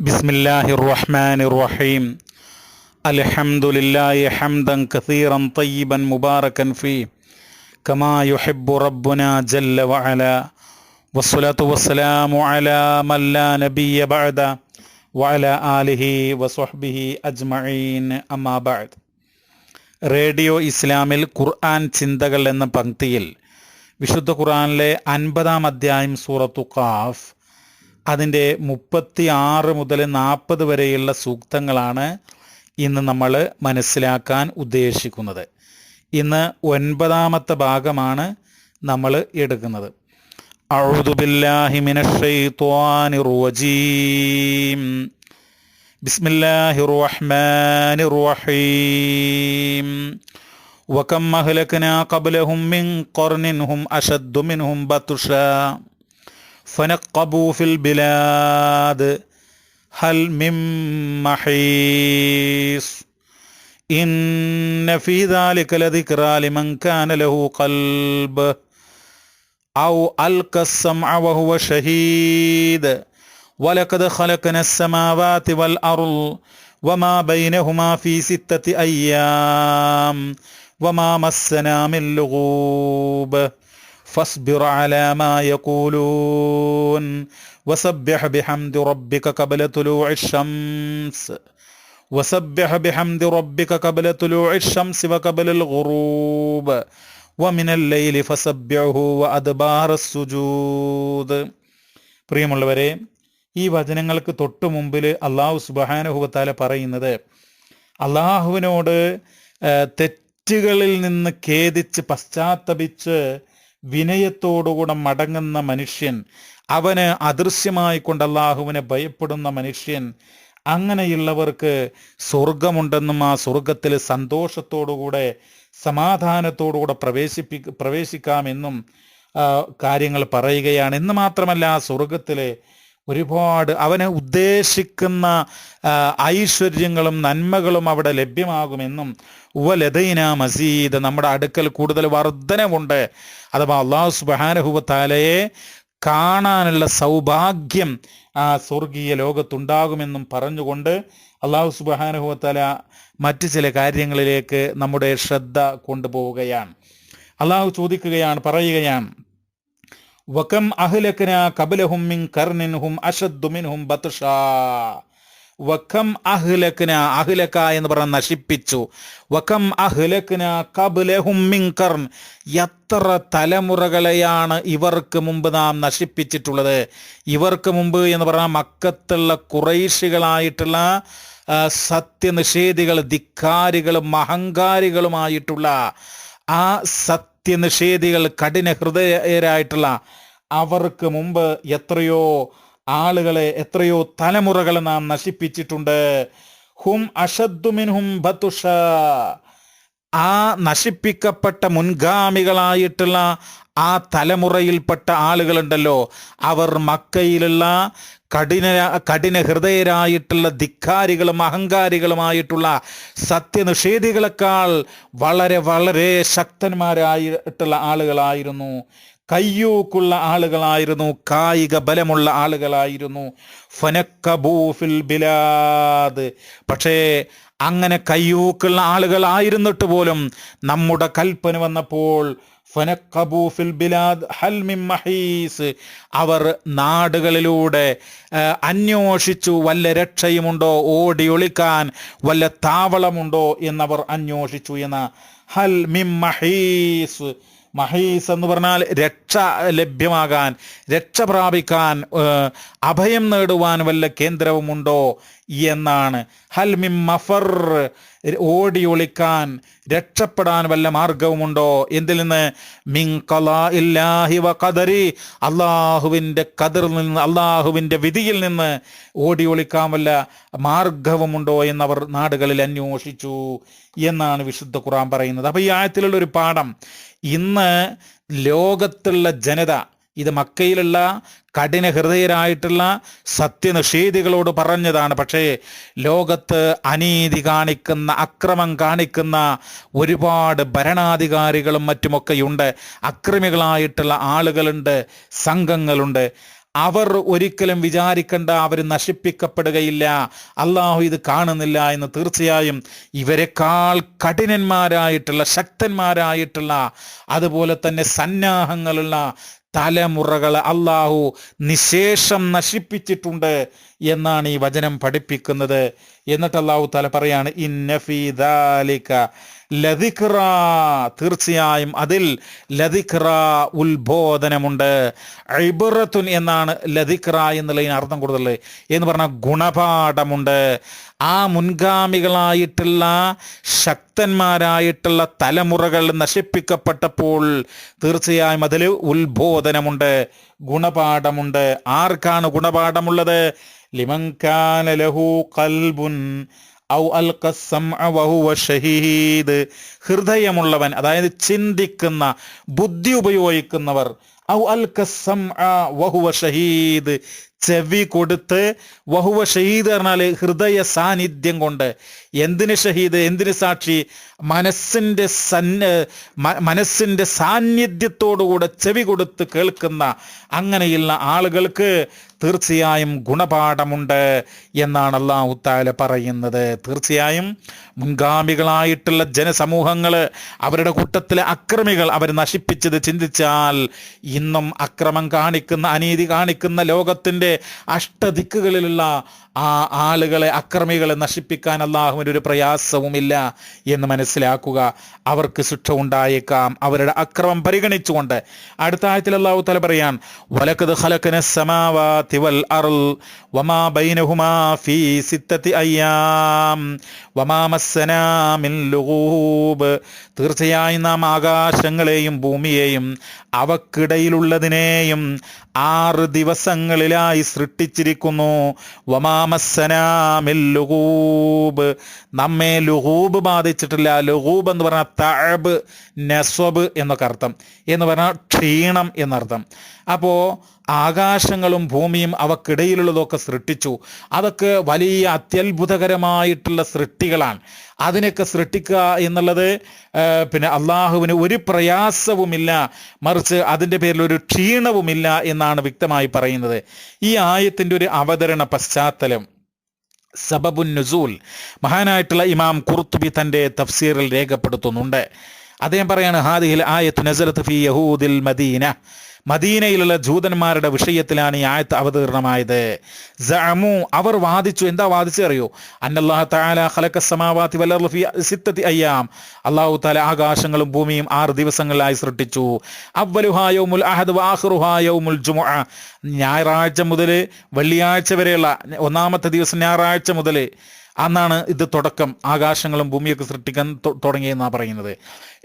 بسم الله الرحمن الرحيم الحمد لله حمدا كثيرا طيبا مباركا فيه كما يحب ربنا جل وعلا والصلاة والسلام على من لا نبي بعد وعلى آله وصحبه أجمعين أما بعد radio ഇസ്ലാമിൽ ഖുർആൻ ചിന്തകൾ എന്ന പങ്ക്തിയിൽ വിശുദ്ധ ഖുർആനിലെ അൻപതാം അധ്യായം സൂറത്തു ഖാഫ് അതിന്റെ മുപ്പത്തി ആറ് മുതൽ നാൽപ്പത് വരെയുള്ള സൂക്തങ്ങളാണ് ഇന്ന് നമ്മൾ മനസ്സിലാക്കാൻ ഉദ്ദേശിക്കുന്നത്. ഇന്ന് ഒൻപതാമത്തെ ഭാഗമാണ് നമ്മൾ എടുക്കുന്നത്. ബിസ്മില്ലാഹിർ റഹ്മാനിർ റഹീം. വകം അഹ്ലക്നാ ഖബ്ലഹും മിൻ ഖർനിൻ ഹും മിൻഹും فنقبوا في البلاد. هل من محيص؟ إن في ذلك لذكرى لمن كان له قلب أو ألقى السمع وهو شهيد. ولقد خلقنا السماوات والأرض وما بينهما في ستة أيام وما مسنا من لغوب. فاصبر على ما يقولون وسبح بحمد ربك قبل طلوع الشمس وسبح بحمد ربك قبل طلوع الشمس وقبل الغروب ومن الليل فسبحه وأدبار السجود പ്രിയമുള്ളവരെ ഈ വചനങ്ങൾക്ക് തൊട്ടു മുമ്പിൽ അള്ളാഹു സുബാനുഹുവത്താല പറയുന്നത് അള്ളാഹുവിനോട് തെറ്റുകളിൽ നിന്ന് ഖേദിച്ച് പശ്ചാത്തപിച്ച് വിനയത്തോടുകൂടെ മടങ്ങുന്ന മനുഷ്യൻ അവന് അദൃശ്യമായി കൊണ്ട് അള്ളാഹുവിനെ ഭയപ്പെടുന്ന മനുഷ്യൻ അങ്ങനെയുള്ളവർക്ക് സ്വർഗമുണ്ടെന്നും ആ സ്വർഗത്തിൽ സന്തോഷത്തോടുകൂടെ സമാധാനത്തോടുകൂടെ പ്രവേശിപ്പി പ്രവേശിക്കാമെന്നും കാര്യങ്ങൾ പറയുകയാണ്. എന്ന് മാത്രമല്ല ആ സ്വർഗത്തിലെ ഒരുപാട് അവനെ ഉദ്ദേശിക്കുന്ന ഐശ്വര്യങ്ങളും നന്മകളും അവിടെ ലഭ്യമാകുമെന്നും ഉവലതൈന മസീദ്. നമ്മുടെ അടുക്കൽ കൂടുതൽ വർധനവുണ്ട്. അഥവാ അള്ളാഹു സുബാനഹുബത്താലയെ കാണാനുള്ള സൗഭാഗ്യം ആ സ്വർഗീയ ലോകത്തുണ്ടാകുമെന്നും പറഞ്ഞുകൊണ്ട് അള്ളാഹു സുബാനഹുബത്താല മറ്റ് ചില കാര്യങ്ങളിലേക്ക് നമ്മുടെ ശ്രദ്ധ കൊണ്ടുപോവുകയാണ്. അള്ളാഹു ചോദിക്കുകയാണ് പറയുകയാണ് വകം അഹ്ലക്കന കബലഹും മിൻ കർണിൻഹും അഷദ്ദു മിൻഹും ബത്ഷാ വകം അഹ്ലക്കന അഹ്ലക്ക എന്ന് പറഞ്ഞ നശിപ്പിച്ചു. വഖം അഹ്ലക്കന കബലഹും മിൻ കർൺ എത്ര തലമുറകളെയാണ് ഇവർക്ക് മുമ്പ് നാം നശിപ്പിച്ചിട്ടുള്ളത്. ഇവർക്ക് മുമ്പ് എന്ന് പറഞ്ഞാൽ മക്കത്തുള്ള കുറൈശികളായിട്ടുള്ള സത്യനിഷേധികൾ ധിക്കാരികളും അഹങ്കാരികളുമായിട്ടുള്ള ആ സത്യനിഷേധികൾ കഠിന ഹൃദയരായിട്ടുള്ള അവർക്ക് മുമ്പ് എത്രയോ ആളുകളെ എത്രയോ തലമുറകളെ നാം നശിപ്പിച്ചിട്ടുണ്ട്. ഹും അഷദ്ദുമിൻഹും ബത്തുഷ ആ നശിപ്പിക്കപ്പെട്ട മുൻഗാമികളായിട്ടുള്ള ആ തലമുറയിൽപ്പെട്ട ആളുകളുണ്ടല്ലോ. അവർ മക്കയിലുള്ള കഠിന കഠിന ഹൃദയരായിട്ടുള്ള ധിക്കാരികളും അഹങ്കാരികളുമായിട്ടുള്ള സത്യനിഷേധികളെക്കാൾ വളരെ വളരെ ശക്തന്മാരായിട്ടുള്ള ആളുകളായിരുന്നു. കയ്യൂക്കുള്ള ആളുകളായിരുന്നു കായിക ബലമുള്ള ആളുകളായിരുന്നു. ഫനക്കബൂഫിൽ ബിലാദ്. പക്ഷേ അങ്ങനെ കയ്യൂക്കുള്ള ആളുകളായിരുന്നിട്ട് പോലും നമ്മുടെ കൽപ്പന വന്നപ്പോൾ ഫനക്കബൂഫിൽ ബിലാദ് ഹൽമിം മഹീസ് അവർ നാടുകളിലൂടെ അന്വേഷിച്ചു വല്ല രക്ഷയുമുണ്ടോ ഓടി ഒളിക്കാൻ വല്ല താവളമുണ്ടോ എന്നവർ അന്വേഷിച്ചു എന്ന ഹൽ മിം മഹീസ് മഹീസ് എന്ന് പറഞ്ഞാൽ രക്ഷ ലഭ്യമാകാൻ രക്ഷ പ്രാപിക്കാൻ അഭയം നേടുവാൻ വല്ല കേന്ദ്രവുമുണ്ടോ എന്നാണ്. ഹൽ മിം മഫർ ഓടി ഒളിക്കാൻ രക്ഷപ്പെടാൻ വല്ല മാർഗവുമുണ്ടോ? എന്തിൽ നിന്ന്? മിൻ ഇല്ലാഹി വ ഖദരി അള്ളാഹുവിന്റെ കതിറിൽ നിന്ന് അള്ളാഹുവിന്റെ വിധിയിൽ നിന്ന് ഓടി ഒളിക്കാൻ വല്ല മാർഗവുമുണ്ടോ എന്നവർ നാടുകളിൽ അന്വേഷിച്ചു എന്നാണ് വിശുദ്ധ ഖുറാൻ പറയുന്നത്. അപ്പോൾ ഈ ആയത്തിലുള്ള ഒരു പാഠം ഇന്ന് ലോകത്തുള്ള ജനത ഇത് മക്കയിലുള്ള കഠിന ഹൃദയരായിട്ടുള്ള സത്യനിഷേധികളോട് പറഞ്ഞതാണ്. പക്ഷേ ലോകത്ത് അനീതി കാണിക്കുന്ന അക്രമം കാണിക്കുന്ന ഒരുപാട് ഭരണാധികാരികളും മറ്റുമൊക്കെയുണ്ട്. അക്രമികളായിട്ടുള്ള ആളുകളുണ്ട് സംഘങ്ങളുണ്ട്. അവർ ഒരിക്കലും വിചാരിക്കേണ്ട അവർ നശിപ്പിക്കപ്പെടുകയില്ല. അള്ളാഹു ഇത് കാണുന്നില്ല എന്ന് തീർച്ചയായും ഇവരെക്കാൾ കഠിനന്മാരായിട്ടുള്ള ശക്തന്മാരായിട്ടുള്ള അതുപോലെ തന്നെ സന്നാഹങ്ങളുള്ള തലമുറകൾ അള്ളാഹു നിശേഷം നശിപ്പിച്ചിട്ടുണ്ട് എന്നാണ് ഈ വചനം പഠിപ്പിക്കുന്നത്. എന്നിട്ട് അള്ളാഹു തല പറയാണ് ഇന്നഫീദാലിക ലതിഖ്റ തീർച്ചയായും അതിൽ ലതിക്ര ഉത്ബോധനമുണ്ട്. ഐബുറത്തുൻ എന്നാണ് ലതിക്ര എന്നുള്ളതിന് അർത്ഥം കൂടുതൽ എന്ന് പറഞ്ഞ ഗുണപാഠമുണ്ട്. ആ മുൻഗാമികളായിട്ടുള്ള ശക്തന്മാരായിട്ടുള്ള തലമുറകൾ നശിപ്പിക്കപ്പെട്ടപ്പോൾ തീർച്ചയായും അതിൽ ഉത്ബോധനമുണ്ട് ഗുണപാഠമുണ്ട്. ആർക്കാണ് ഗുണപാഠമുള്ളത്? ലിമങ്കാന ലഹു കൽബുൻ ഔ അൽ വഹുവ ഷഹീദ്. ഹൃദയമുള്ളവൻ അതായത് ചിന്തിക്കുന്ന ബുദ്ധി ഉപയോഗിക്കുന്നവർ വഹുവ ഷഹീദ് ചെവി കൊടുത്ത് വഹുവ ഷഹീദ് പറഞ്ഞാൽ ഹൃദയ സാന്നിധ്യം കൊണ്ട്. എന്തിന് ഷഹീദ്? എന്തിന് സാക്ഷി? മനസ്സിന്റെ സന്ന മനസ്സിന്റെ സാന്നിധ്യത്തോടുകൂടെ ചെവി കൊടുത്ത് കേൾക്കുന്ന അങ്ങനെയുള്ള ആളുകൾക്ക് തീർച്ചയായും ഗുണപാഠമുണ്ട് എന്നാണ് അള്ളാഹു താല പറയുന്നത്. തീർച്ചയായും മുൻഗാമികളായിട്ടുള്ള ജനസമൂഹങ്ങൾ അവരുടെ കൂട്ടത്തിലെ അക്രമികൾ അവർ നശിപ്പിച്ചത് ചിന്തിച്ചാൽ ഇന്നും അക്രമം കാണിക്കുന്ന അനീതി കാണിക്കുന്ന ലോകത്തിന്റെ അഷ്ടദിക്കുകളിലുള്ള ആ ആളുകളെ അക്രമികളെ നശിപ്പിക്കാൻ അള്ളാഹുവിന്റെ ഒരു പ്രയാസവുമില്ല എന്ന് മനസ്സിലാക്കുക. അവർക്ക് ശിക്ഷ ഉണ്ടായേക്കാം. അവരുടെ അക്രമം പരിഗണിച്ചുകൊണ്ട്. അടുത്ത ആയത്തിൽ അള്ളാഹു തല പറയാൻ വലക്കത് ഹലക്കന സമാവാതി അർൾ വമാ ബൈനഹുമാ ഫീ സിത്തത്തി അയ്യാം വമാ മസ്സനാ മിൻ തീർച്ചയായും നാം ആകാശങ്ങളെയും ഭൂമിയെയും അവക്കിടയിലുള്ളതിനെയും ആറ് ദിവസങ്ങളിലായി സൃഷ്ടിച്ചിരിക്കുന്നു. വമാമസനാമിൽ ലുഹൂബ് നമ്മെ ലുഹൂബ് ബാധിച്ചിട്ടില്ല. ലുഹൂബ് എന്ന് പറഞ്ഞാൽ തഴബ് നെസ്വബ് എന്നൊക്കെ അർത്ഥം. എന്ന് പറഞ്ഞാൽ ക്ഷീണം എന്നർത്ഥം. അപ്പോൾ ആകാശങ്ങളും ഭൂമിയും അവക്കിടയിലുള്ളതൊക്കെ സൃഷ്ടിച്ചു. അതൊക്കെ വലിയ അത്യത്ഭുതകരമായിട്ടുള്ള സൃഷ്ടികളാണ്. അതിനൊക്കെ സൃഷ്ടിക്കുക എന്നുള്ളത് പിന്നെ അള്ളാഹുവിന് ഒരു പ്രയാസവുമില്ല മറിച്ച് അതിന്റെ പേരിൽ ഒരു ക്ഷീണവുമില്ല എന്നാണ് വ്യക്തമായി പറയുന്നത്. ഈ ആയത്തിന്റെ ഒരു അവതരണ പശ്ചാത്തലം സബബുൻ നുസൂൽ മഹാനായിട്ടുള്ള ഇമാം കുർത്തുബി തന്റെ തഫ്സീറിൽ രേഖപ്പെടുത്തുന്നുണ്ട്. അദ്ദേഹം പറയാണ് ഹാദിഹിൽ ആയത്ത് നസലത്ത് ഫി യഹൂദിൽ മദീന. മദീനയിലുള്ള ജൂതന്മാരുടെ വിഷയത്തിലാണ് ഈ ആയത്ത് അവതീർണമായത്. സഅമു അവർ വാദിച്ചു. എന്താ വാദിച്ചു അറിയോ? അന്നല്ലാഹ തആല സമാവാതി വൽ ഫീ അയ്യാം. അല്ലാഹു തആല ആകാശങ്ങളും ഭൂമിയും ആറ് ദിവസങ്ങളിലായി സൃഷ്ടിച്ചു. അവ്വലുഹാ അഹദ് വആഖിറുഹാ യൗമുൽ ജുമുഅ. ഞായറാഴ്ച മുതൽ വെള്ളിയാഴ്ച വരെയുള്ള ഒന്നാമത്തെ ദിവസം ഞായറാഴ്ച മുതൽ അന്നാണ് ഇത് തുടക്കം. ആകാശങ്ങളും ഭൂമിയൊക്കെ സൃഷ്ടിക്കാൻ തുടങ്ങിയെന്നാണ് പറയുന്നത്.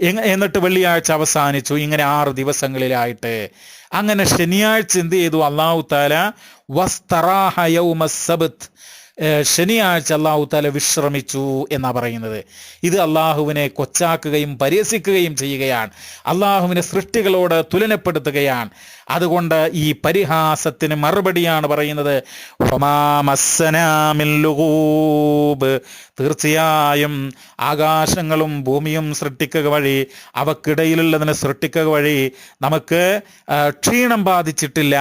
എന്നിട്ട് വെള്ളിയാഴ്ച അവസാനിച്ചു. ഇങ്ങനെ ആറ് ദിവസങ്ങളിലായിട്ട്. അങ്ങനെ ശനിയാഴ്ച എന്ത് ചെയ്തു? അള്ളാഹു താല വസ്തറാഹ യൗമ ശനിയാഴ്ച അള്ളാഹു താല വിശ്രമിച്ചു എന്നാ പറയുന്നത്. ഇത് അള്ളാഹുവിനെ കൊച്ചാക്കുകയും പരിഹസിക്കുകയും ചെയ്യുകയാണ്. അള്ളാഹുവിനെ സൃഷ്ടികളോട് തുലനപ്പെടുത്തുകയാണ്. അതുകൊണ്ട് ഈ പരിഹാസത്തിന് മറുപടിയാണ് പറയുന്നത്. തീർച്ചയായും ആകാശങ്ങളും ഭൂമിയും സൃഷ്ടിക്കുക വഴി അവക്കിടയിലുള്ളതിനെ സൃഷ്ടിക്കുക വഴി നമുക്ക് ക്ഷീണം ബാധിച്ചിട്ടില്ല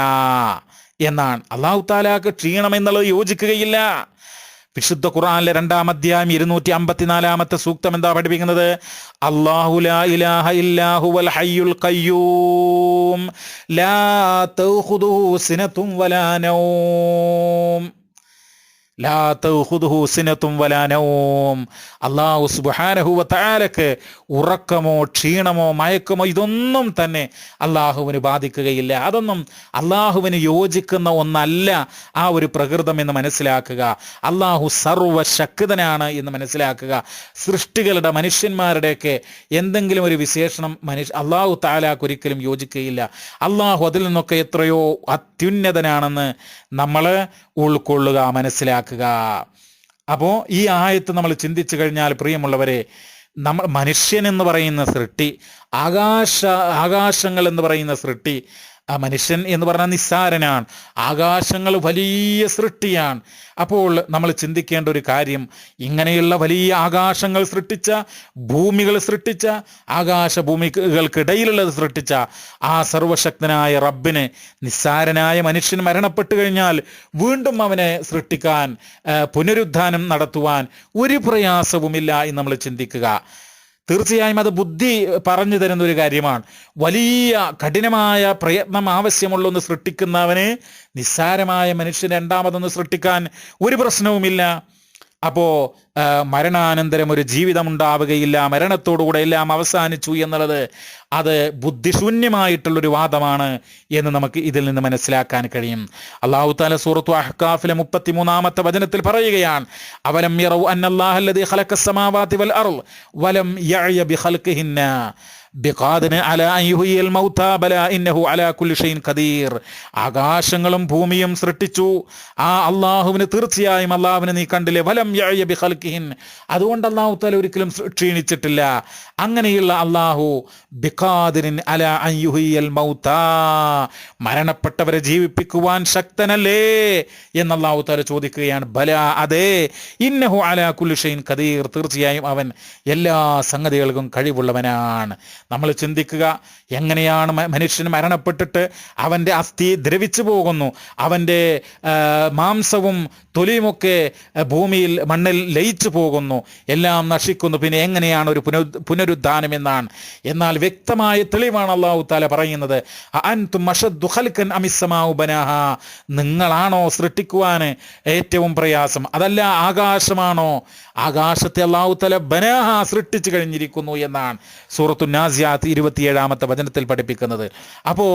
എന്നാണ്. അള്ളാഹു താലാക്ക് ക്ഷീണം എന്നുള്ളത് യോജിക്കുകയില്ല. വിശുദ്ധ ഖുറാനിലെ രണ്ടാം അധ്യായം ഇരുന്നൂറ്റി അമ്പത്തിനാലാമത്തെ സൂക്തം എന്താ പഠിപ്പിക്കുന്നത്? അല്ലാഹു ലാ ഇലാഹ ഇല്ലാഹു വൽ ഹയ്യുൽ ഖയ്യൂം ലാ തഖുദുഹു സിനത്തും വലാ നൗം. ലാ തഖുദുഹു സിനത്തും വലാ നൗം അല്ലാഹു സുബ്ഹാനഹു വ ഉറക്കമോ ക്ഷീണമോ മയക്കമോ ഇതൊന്നും തന്നെ അള്ളാഹുവിന് ബാധിക്കുകയില്ല. അതൊന്നും അള്ളാഹുവിന് യോജിക്കുന്ന ഒന്നല്ല ആ ഒരു പ്രകൃതം എന്ന് മനസ്സിലാക്കുക. അള്ളാഹു സർവശക്തനാണ് എന്ന് മനസ്സിലാക്കുക. സൃഷ്ടികളുടെ മനുഷ്യന്മാരുടെയൊക്കെ എന്തെങ്കിലും ഒരു വിശേഷണം മനുഷ്യ അള്ളാഹു താലാക്ക് ഒരിക്കലും യോജിക്കുകയില്ല. അള്ളാഹു അതിൽ നിന്നൊക്കെ എത്രയോ അത്യുന്നതനാണെന്ന് നമ്മൾ ഉൾക്കൊള്ളുക മനസ്സിലാക്കുക. അപ്പോൾ ഈ ആയത്ത് നമ്മൾ ചിന്തിച്ചു കഴിഞ്ഞാൽ പ്രിയമുള്ളവരെ നമ്മൾ മനുഷ്യൻ എന്ന് പറയുന്ന സൃഷ്ടി ആകാശ ആകാശങ്ങൾ എന്ന് പറയുന്ന സൃഷ്ടി ആ മനുഷ്യൻ എന്ന് പറഞ്ഞാൽ നിസ്സാരനാണ്. ആകാശങ്ങൾ വലിയ സൃഷ്ടിയാണ്. അപ്പോൾ നമ്മൾ ചിന്തിക്കേണ്ട ഒരു കാര്യം ഇങ്ങനെയുള്ള വലിയ ആകാശങ്ങൾ സൃഷ്ടിച്ച ഭൂമികൾ സൃഷ്ടിച്ച ആകാശ ഭൂമികൾക്കിടയിലുള്ളത് സൃഷ്ടിച്ച ആ സർവശക്തനായ റബ്ബിന് നിസ്സാരനായ മനുഷ്യൻ മരണപ്പെട്ടു കഴിഞ്ഞാൽ വീണ്ടും അവനെ സൃഷ്ടിക്കാൻ പുനരുദ്ധാനം നടത്തുവാൻ ഒരു പ്രയാസവുമില്ല എന്ന് നമ്മൾ ചിന്തിക്കുക. തീർച്ചയായും അത് ബുദ്ധി പറഞ്ഞു തരുന്ന ഒരു കാര്യമാണ്. വലിയ കഠിനമായ പ്രയത്നം ആവശ്യമുള്ള ഒന്ന് സൃഷ്ടിക്കുന്നവന് നിസ്സാരമായ മനുഷ്യൻ രണ്ടാമതൊന്ന് സൃഷ്ടിക്കാൻ ഒരു പ്രശ്നവുമില്ല. അപ്പോ മരണാനന്തരം ഒരു ജീവിതം ഉണ്ടാവുകയില്ല മരണത്തോടുകൂടെ എല്ലാം അവസാനിച്ചു എന്നുള്ളത് അത് ബുദ്ധിശൂന്യമായിട്ടുള്ളൊരു വാദമാണ് എന്ന് നമുക്ക് ഇതിൽ നിന്ന് മനസ്സിലാക്കാൻ കഴിയും. അള്ളാഹു താല സൂറത്തു അഹ്കാഫിലെ മുപ്പത്തിമൂന്നാമത്തെ വചനത്തിൽ പറയുകയാണ് അവലം യറൗ അന്നല്ലാഹല്ലദീ ഖലഖസ് സമാവാതി വൽ അർൾ വലം യഅയ ബിഖൽഖിഹിന്ന. ബിഖാദിന് ആകാശങ്ങളും ഭൂമിയും സൃഷ്ടിച്ചു. ആ അള്ളാഹുവിന് തീർച്ചയായും അള്ളാഹുവിനെ നീ കണ്ടില്ലേ. വലം ബിഹൽക്കിഹിൻ അതുകൊണ്ട് അള്ളാഹു തല ഒരിക്കലും ക്ഷീണിച്ചിട്ടില്ല. അങ്ങനെയുള്ള അള്ളാഹു ബിഖാദിനിൻ അല അയ്യുഹിയൽ മൗത്ത. മൗതാ മരണപ്പെട്ടവരെ ജീവിപ്പിക്കുവാൻ ശക്തനല്ലേ എന്ന് അള്ളാഹു തആല ചോദിക്കുകയാണ്. ബല അതെ. ഇന്നഹു അല കുല്ലി കദീർ തീർച്ചയായും അവൻ എല്ലാ സംഗതികൾക്കും കഴിവുള്ളവനാണ്. നമ്മൾ ചിന്തിക്കുക എങ്ങനെയാണ് മനുഷ്യൻ മരണപ്പെട്ടിട്ട് അവന്റെ അസ്ഥി ദ്രവിച്ചു പോകുന്നു. അവന്റെ മാംസവും തൊലിയുമൊക്കെ ഭൂമിയിൽ മണ്ണിൽ ലയിച്ചു പോകുന്നു. എല്ലാം നശിക്കുന്നു. പിന്നെ എങ്ങനെയാണ് ഒരു പുനരു പുനരുദ്ധാനം എന്നാണ്. എന്നാൽ വ്യക്തമായ തെളിവാണ് അള്ളാഹു താല പറയുന്നത്. ബനാഹ. നിങ്ങളാണോ സൃഷ്ടിക്കുവാൻ ഏറ്റവും പ്രയാസം? അതല്ല ആകാശമാണോ? ആകാശത്തെ അള്ളാഹു തല ബനാഹ സൃഷ്ടിച്ചു കഴിഞ്ഞിരിക്കുന്നു എന്നാണ്. സൂറത്തു നാസിയാത്ത് ഇരുപത്തിയേഴാമത്തെ വചനത്തിൽ പഠിപ്പിക്കുന്നത്. അപ്പോൾ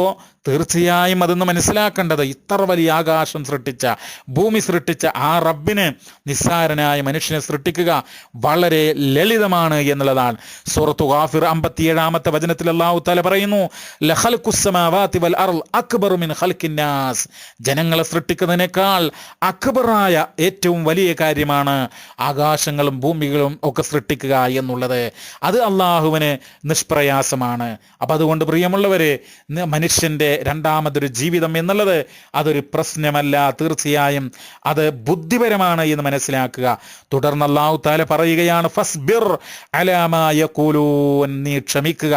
തീർച്ചയായും അതൊന്ന് മനസ്സിലാക്കേണ്ടത് ഇത്ര വലിയ ആകാശം സൃഷ്ടിച്ച ഭൂമി സൃഷ്ടിച്ച ആ റബ്ബിന് നിസ്സാരനായ മനുഷ്യനെ സൃഷ്ടിക്കുക വളരെ ലളിതമാണ് എന്നുള്ളതാണ്. സൂറത്തു ഗാഫിർ അമ്പത്തിയേഴാമത്തെ വചനത്തിൽ അള്ളാഹു തല പറയുന്നു വൽ അക്ബറു മിൻ ജനങ്ങളെ സൃഷ്ടിക്കുന്നതിനേക്കാൾ അക്ബറായ ഏറ്റവും വലിയ കാര്യമാണ് ആകാശങ്ങളും ഭൂമികളും ഒക്കെ സൃഷ്ടിക്കുക എന്നുള്ളത്. അത് അള്ളാഹുവിന് നിഷ്പ്രയാസമാണ് അപ്പം അതുകൊണ്ട് പ്രിയമുള്ളവരെ മനുഷ്യന്റെ രണ്ടാമതൊരു ജീവിതം എന്നുള്ളത് അതൊരു പ്രശ്നമല്ല. തീർച്ചയായും അത് ബുദ്ധിപരമാണ് എന്ന് മനസ്സിലാക്കുക. തുടർന്ന് അള്ളാഹു താല പറയുകയാണ് ഫസ്ബിർ അലാമായ കൂലൂൻ നീ ക്ഷമിക്കുക.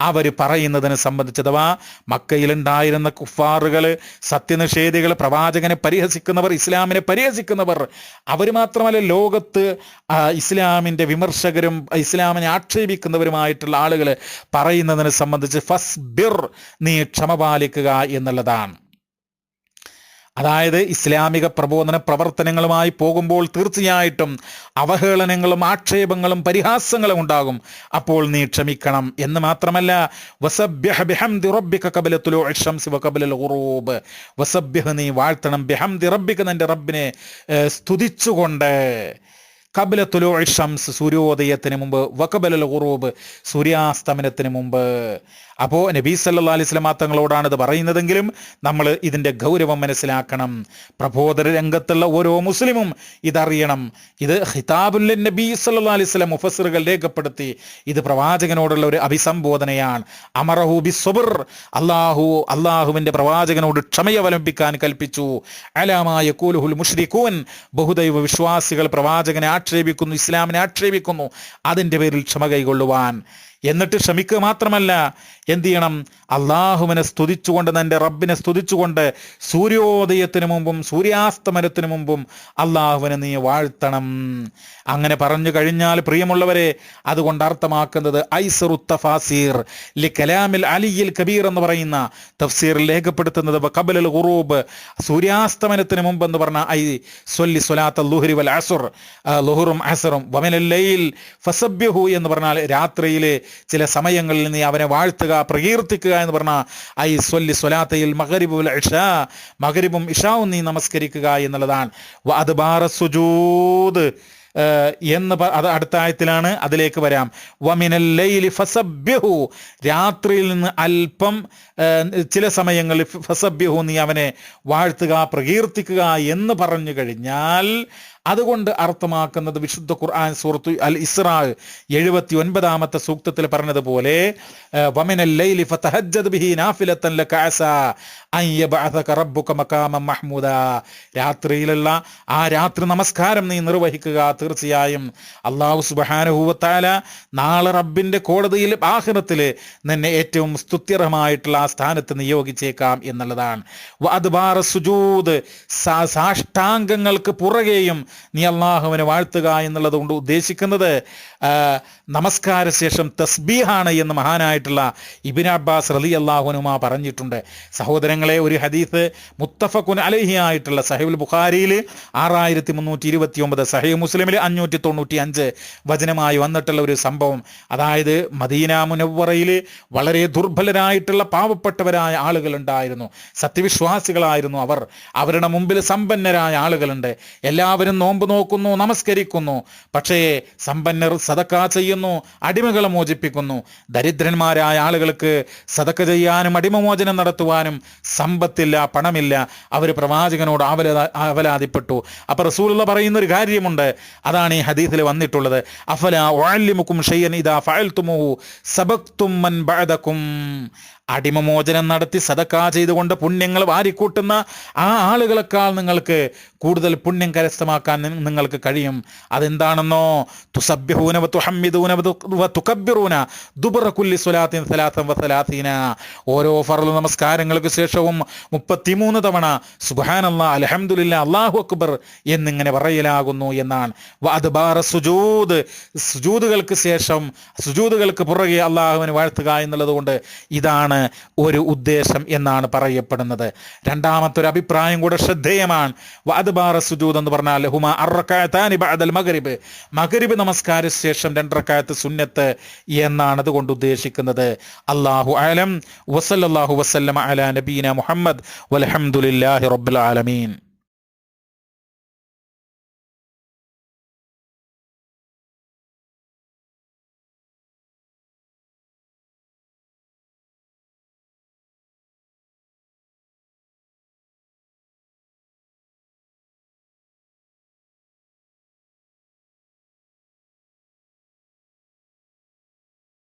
അവർ പറയുന്നതിനെ സംബന്ധിച്ച് അഥവാ മക്കയിലുണ്ടായിരുന്ന കുഫാറുകൾ സത്യനിഷേധികൾ പ്രവാചകനെ പരിഹസിക്കുന്നവർ ഇസ്ലാമിനെ പരിഹസിക്കുന്നവർ അവർ മാത്രമല്ല ലോകത്ത് ഇസ്ലാമിന്റെ വിമർശകരും ഇസ്ലാമിനെ ആക്ഷേപിക്കുന്നവരുമായിട്ടുള്ള ആളുകൾ പറയുന്നതിനെ സംബന്ധിച്ച് ഫസ്ബിർ നീ ക്ഷമ പാലിക്കുക എന്നുള്ളതാണ്. അതായത് ഇസ്ലാമിക പ്രബോധന പ്രവർത്തനങ്ങളുമായി പോകുമ്പോൾ തീർച്ചയായിട്ടും അവഹേളനങ്ങളും ആക്ഷേപങ്ങളും പരിഹാസങ്ങളും ഉണ്ടാകും. അപ്പോൾ നീ ക്ഷമിക്കണം എന്ന് മാത്രമല്ല നീ വാഴ്ത്തണം ബിഹംദി റബ്ബിക നിന്റെ റബ്ബിനെ സ്തുതിച്ചുകൊണ്ട്. കബല തുലോ ഷംസ് സൂര്യോദയത്തിന് മുമ്പ് വക്കബലൽ ഉറൂബ് സൂര്യാസ്തമനത്തിന് മുമ്പ്. അപ്പോൾ നബീ സല്ലാ അലൈഹി സ്വലമാ തങ്ങളോടാണ് ഇത് പറയുന്നതെങ്കിലും നമ്മൾ ഇതിന്റെ ഗൗരവം മനസ്സിലാക്കണം. പ്രബോധന രംഗത്തുള്ള ഓരോ മുസ്ലിമും ഇതറിയണം. ഇത് ഹിതാബുൽ നബി സല്ലാ അലൈഹി സ്വലം മുഫസറുകൾ രേഖപ്പെടുത്തി. ഇത് പ്രവാചകനോടുള്ള ഒരു അഭിസംബോധനയാണ്. അമറഹു ബി സുബർ. അള്ളാഹു അള്ളാഹുവിന്റെ പ്രവാചകനോട് ക്ഷമയവലംബിക്കാൻ കൽപ്പിച്ചു. അലാമായ കൂലുഹുൽ മുഷ്രിഖൂൻ. ബഹുദൈവ വിശ്വാസികൾ പ്രവാചകനെ ആക്ഷേപിക്കുന്നു ഇസ്ലാമിനെ ആക്ഷേപിക്കുന്നു. അതിന്റെ പേരിൽ ക്ഷമ കൈകൊള്ളുവാൻ. എന്നിട്ട് ക്ഷമിക്കുക മാത്രമല്ല എന്ത് ചെയ്യണം? അള്ളാഹുവിനെ സ്തുതിച്ചുകൊണ്ട് തന്റെ റബ്ബിനെ സ്തുതിച്ചുകൊണ്ട് സൂര്യോദയത്തിന് മുമ്പും സൂര്യാസ്തമനത്തിന് മുമ്പും അള്ളാഹുവിനെ നീ വാഴ്ത്തണം. അങ്ങനെ പറഞ്ഞു കഴിഞ്ഞാൽ പ്രിയമുള്ളവരെ അതുകൊണ്ട് അർത്ഥമാക്കുന്നത് ഐസറുത്തഫാസീർ ലി കലാമിൽ അലിയിൽ കബീർ എന്ന് പറയുന്ന തഫ്സീറിൽ രേഖപ്പെടുത്തുന്നത് കബലൽ ഖുറൂബ് സൂര്യാസ്തമനത്തിന് മുമ്പ് എന്ന് പറഞ്ഞ ഐ സൊല്ലി സൊലാത്ത ലുഹരി വൽ അസുർ. ലുഹുറും അസറും വമനല്ലയിൽ ഫസബ്യഹു എന്ന് പറഞ്ഞാൽ രാത്രിയിലെ ചില സമയങ്ങളിൽ നീ അവനെ വാഴ്ത്തുക പ്രകീർത്തിക്കുക എന്ന് പറഞ്ഞാൽ ഐ സ്വല്ലി സ്വലാത്തയിൽ മകരിബുൽ ഇഷാ മകരിബും ഇഷാവും നീ നമസ്കരിക്കുക എന്നുള്ളതാണ്. അത് ബാറ സുജൂദ് എന്ന് അത് അടുത്ത ആയത്തിലാണ് അതിലേക്ക് വരാം. വമിനൽ ലൈലി ഫസബ്യഹു രാത്രിയിൽ നിന്ന് അല്പം ചില സമയങ്ങളിൽ ഫസബ്യഹു നീ അവനെ വാഴ്ത്തുക പ്രകീർത്തിക്കുക എന്ന് പറഞ്ഞു കഴിഞ്ഞാൽ അതുകൊണ്ട് അർത്ഥമാക്കുന്നത് വിശുദ്ധ ഖുർആൻ സൂറത്തു അൽ ഇസ്രാ എഴുപത്തി ഒൻപതാമത്തെ സൂക്തത്തിൽ പറഞ്ഞതുപോലെ രാത്രിയിലുള്ള ആ രാത്രി നമസ്കാരം നീ നിർവഹിക്കുക തീർച്ചയായും. അള്ളാഹു വ നാളെ റബ്ബിന്റെ കോടതിയിൽ ആഹ്നത്തിൽ നിന്നെ ഏറ്റവും സ്തുത്യർഹമായിട്ടുള്ള ആ സ്ഥാനത്ത് നിയോഗിച്ചേക്കാം എന്നുള്ളതാണ്. സാഷ്ടാംഗങ്ങൾക്ക് പുറകെയും നീ അള്ളാഹുവിനെ വാഴ്ത്തുക എന്നുള്ളത് കൊണ്ട് ഉദ്ദേശിക്കുന്നത് നമസ്കാര ശേഷം തസ്ബീഹാണ് എന്ന് മഹാനായിട്ടുള്ള ഇബിൻ അബ്ബാസ് റലി അള്ളാഹുനുമ പറഞ്ഞിട്ടുണ്ട്. സഹോദരങ്ങളെ ഒരു ഹദീസ് മുത്തഫഖുൻ അലഹി ആയിട്ടുള്ള സഹീബുൽ ബുഖാരിയിൽ ആറായിരത്തി മുന്നൂറ്റി ഇരുപത്തി ഒമ്പത് സഹീബ് മുസ്ലിമിൽ അഞ്ഞൂറ്റി തൊണ്ണൂറ്റി അഞ്ച് വചനമായി വന്നിട്ടുള്ള ഒരു സംഭവം. അതായത് മദീന മുനവറയിൽ വളരെ ദുർബലരായിട്ടുള്ള പാവപ്പെട്ടവരായ ആളുകൾ ഉണ്ടായിരുന്നു സത്യവിശ്വാസികളായിരുന്നു അവർ. അവരുടെ മുമ്പിൽ സമ്പന്നരായ ആളുകളുണ്ട്. എല്ലാവരും നോമ്പ് നോക്കുന്നു നമസ്കരിക്കുന്നു. പക്ഷേ സമ്പന്നർ സദക്ക ചെയ്യുന്നു അടിമകളെ മോചിപ്പിക്കുന്നു. ദരിദ്രന്മാരായ ആളുകൾക്ക് സദക്ക ചെയ്യാനും അടിമമോചനം നടത്തുവാനും സമ്പത്തില്ല പണമില്ല. അവർ പ്രവാചകനോട് അവല അവലാതിപ്പെട്ടു. അപ്പോൾ റസൂലുള്ള പറയുന്ന ഒരു കാര്യമുണ്ട്. അതാണ് ഈ ഹദീസിൽ വന്നിട്ടുള്ളത്. അഫല വഅല്ലിമുക്കും ഇതാ ഇദാ ഫഅൽതുമുഹു സബക്തും മൻ ബഅദകും. അടിമമോചനം നടത്തി സദക്ക ചെയ്തുകൊണ്ട് പുണ്യങ്ങൾ വാരിക്കൂട്ടുന്ന ആ ആളുകളെക്കാൾ നിങ്ങൾക്ക് കൂടുതൽ പുണ്യം കരസ്ഥമാക്കാൻ നിങ്ങൾക്ക് കഴിയും. അതെന്താണെന്നോ? തുസബ്യഹൂന വ തുഹമ്മിദൂന വ തു- വ തുകബ്ബിറൂന ദുബറ കുല്ലി സ്വലാത്തിൻ സലാത്തം വ സലാത്തീന ഓരോ ഫർൾ നമസ്കാരങ്ങൾക്ക് ശേഷവും മുപ്പത്തിമൂന്ന് തവണ സുബ്ഹാനല്ലാ അലഹമുല്ല അള്ളാഹു അക്ബർ എന്നിങ്ങനെ പറയലാകുന്നു എന്നാണ്. വ അദ്ബാറ സുജൂദ്. സുജൂദുകൾക്ക് ശേഷം സുജൂദുകൾക്ക് പുറകെ അള്ളാഹുവിനെ വാഴ്ത്തുക എന്നുള്ളത് കൊണ്ട് ഇതാണ് ഒരു ഉദ്ദേശം എന്നാണ് പറയപ്പെടുന്നത്. രണ്ടാമത്തെ ഒരു അഭിപ്രായം കൂടെ ശ്രദ്ധേയമാണ്. സുജൂദ് എന്ന് പറഞ്ഞാൽ ഹുമ മഗ്രിബ്. മഗ്രിബ് നമസ്കാര ശേഷം രണ്ടറക്കായത്ത് സുന്നത്ത് എന്നാണ് അതുകൊണ്ട് ഉദ്ദേശിക്കുന്നത്. അള്ളാഹു അലം. വസല്ലല്ലാഹു വസല്ലമ അല നബീന മുഹമ്മദ്. വൽഹംദുലില്ലാഹി റബ്ബിൽ ആലമീൻ.